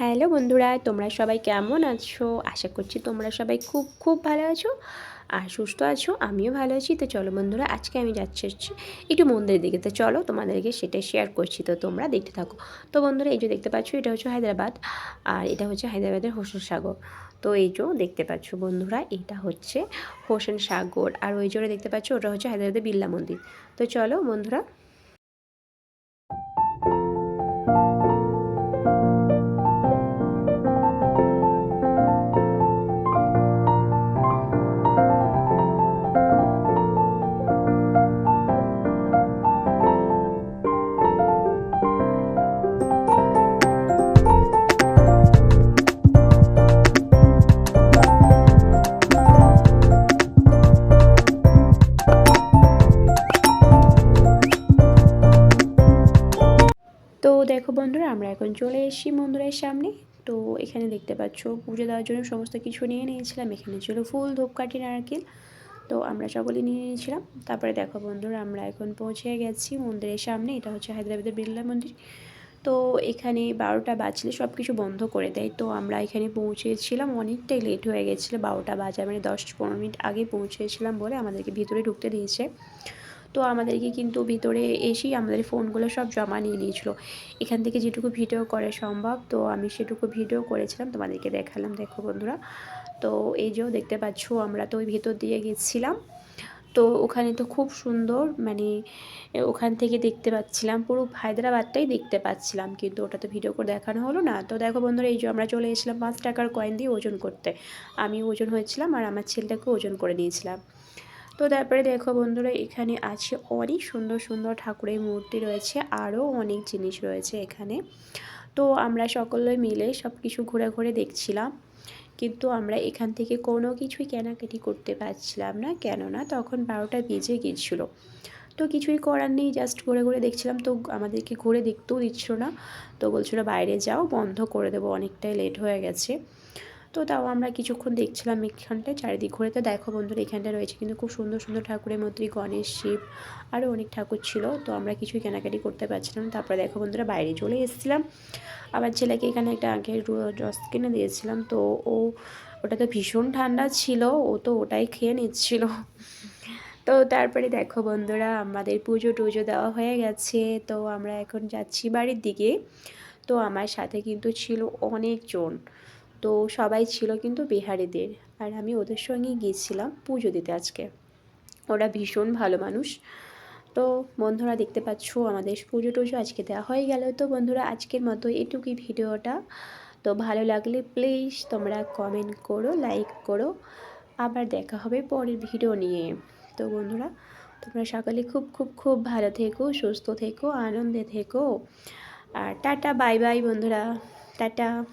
Hello বন্ধুরা, তোমরা সবাই কেমন আছো? আশা করছি তোমরা সবাই খুব খুব ভালো আছো আর সুস্থ আছো, আমিও ভালো আছি। তো চলো বন্ধুরা, আজকে আমি যাচ্ছি হচ্ছে একটু মন্দিরের দিকে। তো চলো তোমাদেরকে সেটা শেয়ার করছি। তো তোমরা দেখতে থাকো। তো বন্ধুরা, এই যে দেখতে পাচ্ছ, এটা হচ্ছে হায়দ্রাবাদ আর এটা হচ্ছে হায়দ্রাবাদের হোসেন সাগর। তো এই যে দেখতে পাচ্ছ বন্ধুরা, এটা হচ্ছে হোসেন সাগর। আর ওই জোরে দেখতে পাচ্ছ, ওটা হচ্ছে হায়দ্রাবাদের বিল্লা মন্দির। তো চলো বন্ধুরা তো দেখো বন্ধুরা, আমরা এখন চলে এসেছি মন্দিরের সামনে। তো এখানে দেখতে পাচ্ছ, পুজো দেওয়ার জন্য সমস্ত কিছু নিয়ে নিয়েছিলাম। এখানে ছিল ফুল, ধূপকাঠি, নারকেল। তো আমরা সকলে নিয়ে নিয়েছিলাম। তারপরে দেখো বন্ধুরা, আমরা এখন পৌঁছে গেছি মন্দিরের সামনে। এটা হচ্ছে হায়দ্রাবাদের বিড়লা মন্দির। তো এখানে বারোটা বাজলে সব কিছু বন্ধ করে দেয়। তো আমরা এখানে পৌঁছেছিলাম। অনেকটাই লেট হয়ে গেছিল। বারোটা বাজে মানে দশ পনেরো মিনিট আগে পৌঁছেছিলাম বলে আমাদেরকে ভিতরে ঢুকতে দিয়েছে। তো আমাদেরকে কিন্তু ভিতরে এসেই আমাদের ফোনগুলো সব জমা নিয়ে নিয়েছিলো। এখান থেকে যেটুকু ভিডিও করা সম্ভব, তো আমি সেটুকু ভিডিও করেছিলাম, তোমাদেরকে দেখালাম। দেখো বন্ধুরা, তো এই যেও দেখতে পাচ্ছ আমরা তো ওই ভেতর দিয়ে গেছিলাম। তো ওখানে তো খুব সুন্দর মানে ওখান থেকে দেখতে পাচ্ছিলাম, পুরো হায়দ্রাবাদটাই দেখতে পাচ্ছিলাম, কিন্তু ওটা তো ভিডিও করে দেখানো হলো না। তো দেখো বন্ধুরা, এই যে আমরা চলে এসেছিলাম পাঁচ টাকার কয়েন দিয়ে ওজন করতে। আমি ওজন হয়েছিলাম আর আমার ছেলেটাকে ওজন করে নিয়েছিলাম। তো তারপরে দেখো বন্ধুরা, এখানে আছে অনেক সুন্দর সুন্দর ঠাকুরের মূর্তি রয়েছে আরও অনেক জিনিস রয়েছে এখানে। তো আমরা সকলে মিলে সব কিছু ঘুরে ঘুরে দেখছিলাম, কিন্তু আমরা এখান থেকে কোনো কিছুই কেনাকাটি করতে পারছিলাম না, কেননা তখন বারোটা বেজে গিয়েছিল তো কিছুই করার নেই জাস্ট ঘুরে ঘুরে দেখছিলাম, তো আমাদেরকে ঘুরে দেখতেও দিচ্ছিল না। তো বলছিল বাইরে যাও, বন্ধ করে দেবো, অনেকটাই লেট হয়ে গেছে। তো তাও আমরা কিছুক্ষণ দেখছিলাম এখানটায়, চারিদিক ঘুরে। তো দেখো বন্ধুরা এখানটা রয়েছে কিন্তু খুব সুন্দর সুন্দর ঠাকুরের মধ্যে গণেশ, শিব আরও অনেক ঠাকুর ছিল। তো আমরা কিছুই কেনাকাটি করতে পারছিলাম তারপরে দেখো বন্ধুরা, বাইরে চলে এসেছিলাম। আবার ছেলেকে এখানে একটা আগের রস কিনে দিয়েছিলাম। তো ও, ওটা তো ভীষণ ঠান্ডা ছিল। ও তো ওটাই খেয়ে নিচ্ছিল। তো তারপরে দেখো বন্ধুরা, আমাদের পুজো টুজো দেওয়া হয়ে গেছে। তো আমরা এখন যাচ্ছি বাড়ির দিকে। তো আমার সাথে কিন্তু ছিল অনেকজন। তো সবাই ছিল কিন্তু বিহারিদের। আর আমি ওদের সঙ্গেই গিয়েছিলাম পুজো দিতে আজকে। ওরা ভীষণ ভালো মানুষ। তো বন্ধুরা দেখতে পাচ্ছ, আমাদের পুজো টুজো আজকে দেওয়া হয়ে গেল। তো বন্ধুরা, আজকের মতো এটুকুই ভিডিওটা। তো ভালো লাগলে প্লিজ তোমরা কমেন্ট করো লাইক করো। আবার দেখা হবে পরের ভিডিও নিয়ে। তো বন্ধুরা, তোমরা সকালে খুব খুব খুব ভালো থেকো, সুস্থ থেকো, আনন্দে থেকো। আর টাটা বাই বাই বন্ধুরা। টাটা।